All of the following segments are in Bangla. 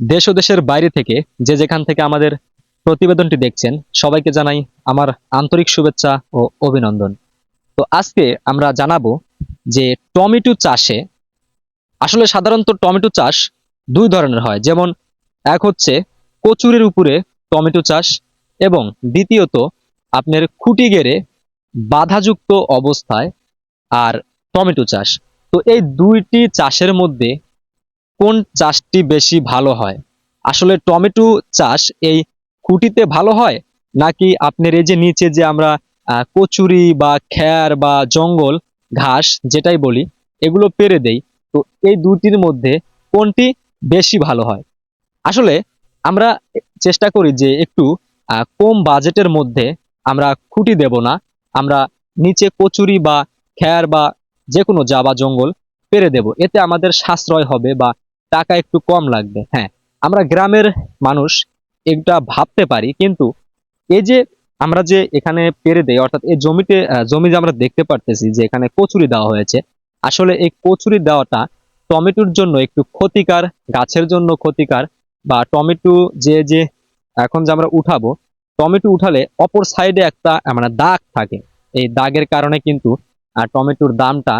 দেশ ও দেশের বাইরে থেকে যে যেখান থেকে আমাদের প্রতিবেদনটি দেখছেন, সবাইকে জানাই আমার আন্তরিক শুভেচ্ছা ও অভিনন্দন। তো আজকে আমরা জানাব যে টমেটো চাষে, আসলে সাধারণত টমেটো চাষ দুই ধরনের হয়। যেমন এক হচ্ছে কচুরের উপরে টমেটো চাষ এবং দ্বিতীয়ত আপনার খুঁটি গেড়ে বাধাযুক্ত অবস্থায় আর টমেটো চাষ। তো এই দুইটি চাষের মধ্যে কোন চাষটি বেশি ভালো হয়? আসলে টমেটো চাষ এই খুঁটিতে ভালো হয় নাকি আপনার এই যে নিচে যে আমরা কচুরি বা খ্যার বা জঙ্গল, ঘাস যেটাই বলি, এগুলো পেরে দেই। তো এই দুটির মধ্যে কোনটি বেশি ভালো হয়? আসলে আমরা চেষ্টা করি যে একটু কম বাজেটের মধ্যে আমরা খুঁটি দেব না। আমরা নিচে কচুরি বা খ্যার বা যে কোনো জা বা জঙ্গল পেরে দেব। এতে আমাদের সাশ্রয় হবে বা টাকা একটু কম লাগবে হ্যাঁ। আমরা গ্রামের মানুষ এটা ভাবতে পারি, কিন্তু এই যে আমরা যে এখানে পেরে দেই, অর্থাৎ এই জমিতে জমি যে আমরা দেখতে পারতেছি যে এখানে কচুরি দেওয়া হয়েছে, আসলে এই কচুরি দেওয়াটা টমেটোর জন্য একটু ক্ষতিকার, গাছের জন্য ক্ষতিকার বা টমেটো যে যে এখন যে আমরা উঠাবো, টমেটো উঠালে অপর সাইডে একটা মানে দাগ থাকে। এই দাগের কারণে কিন্তু টমেটোর দামটা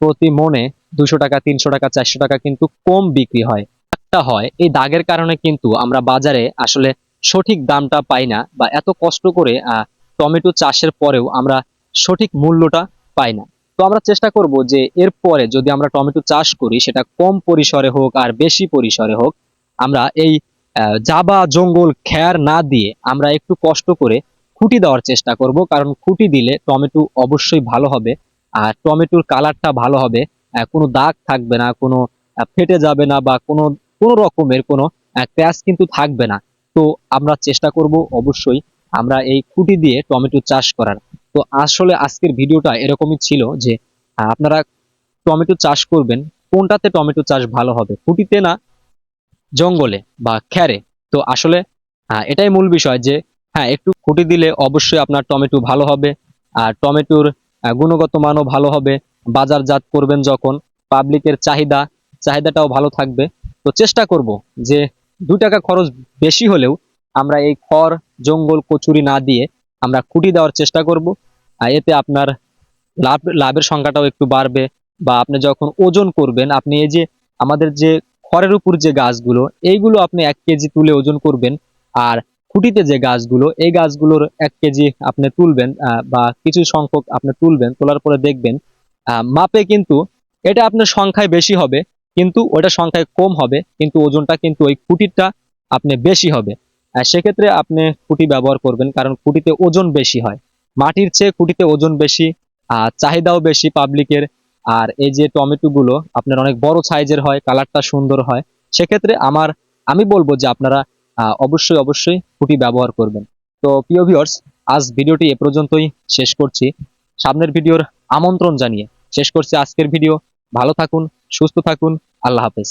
প্রতি মনে দুশো টাকা, তিনশো টাকা, চারশো টাকা কিন্তু কম বিক্রি হয়। দাগটা হয়, এই দাগের কারণে কিন্তু আমরা বাজারে আসলে সঠিক দামটা পাই না বা এত কষ্ট করে টমেটো চাষের পরেও আমরা সঠিক মূল্যটা পাই না। তো আমরা চেষ্টা করব যে এরপরে যদি আমরা টমেটো চাষ করি, সেটা কম পরিসরে হোক আর বেশি পরিসরে হোক, আমরা এই জাবা জঙ্গল খ্যার না দিয়ে আমরা একটু কষ্ট করে খুঁটি দেওয়ার চেষ্টা করব। কারণ খুঁটি দিলে টমেটো অবশ্যই ভালো হবে, আর টমেটোর কালারটা ভালো হবে। কোনো দাগ থাকবে না, কোনো ফেটে যাবে না বা কোনো কোনো রকমের কোনো ক্র্যাশ কিন্তু থাকবে না। তো আমরা চেষ্টা করব অবশ্যই আমরা এই খুঁটি দিয়ে টমেটো চাষ করার। তো আসলে আজকের ভিডিওটা এরকমই ছিল যে আপনারা টমেটো চাষ করবেন, কোনটাতে টমেটো চাষ ভালো হবে? খুঁটিতে না জঙ্গলে বা খ্যারে তো আসলে এটাই মূল বিষয় যে হ্যাঁ একটু খুঁটি দিলে অবশ্যই আপনার টমেটো ভালো হবে, আর টমেটোর গুণগত মানও ভালো হবে বাজারজাত করবেন যখন পাবলিকের চাহিদা, চাহিদাটাও ভালো থাকবে। তো চেষ্টা করব যে দু টাকা খরচ বেশি হলেও আমরা এই খড়, জঙ্গল, কচুরি না দিয়ে আমরা খুঁটি দেওয়ার চেষ্টা করব। আর এতে আপনার লাভ, লাভের সংখ্যাটাও একটু বাড়বে বা আপনি যখন ওজন করবেন, আপনি এই যে আমাদের যে খড়ের উপর যে গাছগুলো, এইগুলো আপনি এক কেজি তুলে ওজন করবেন। আর খুঁটিতে যে গাছগুলো, এই গাছগুলোর এক কেজি আপনি তুলবেন বা কিছু সংখ্যক আপনি তুলবেন, তোলার পরে দেখবেন মাপে কিন্তু এটা আপনার সংখ্যায় বেশি হবে, কিন্তু ওটা সংখ্যায় কম হবে, কিন্তু ওজনটা কিন্তু ওই খুঁটিটা আপনি বেশি হবে। আর সেক্ষেত্রে আপনি খুঁটি ব্যবহার করবেন, কারণ খুঁটিতে ওজন বেশি হয়। মাটির চেয়ে খুঁটিতে ওজন বেশি, আর চাহিদাও বেশি পাবলিকের। আর এই যে টমেটোগুলো আপনার অনেক বড় সাইজের হয়, কালারটা সুন্দর হয়। সেক্ষেত্রে আমার, আমি বলব যে আপনারা অবশ্যই অবশ্যই খুঁটি ব্যবহার করবেন। তো প্রিয় ভিউয়ার্স আজ ভিডিওটি এ পর্যন্তই শেষ করছি। সামনের ভিডিওর আমন্ত্রণ জানিয়ে। শেষ করছি আজকের ভিডিও। ভালো থাকুন সুস্থ থাকুন। আল্লাহ হাফেজ।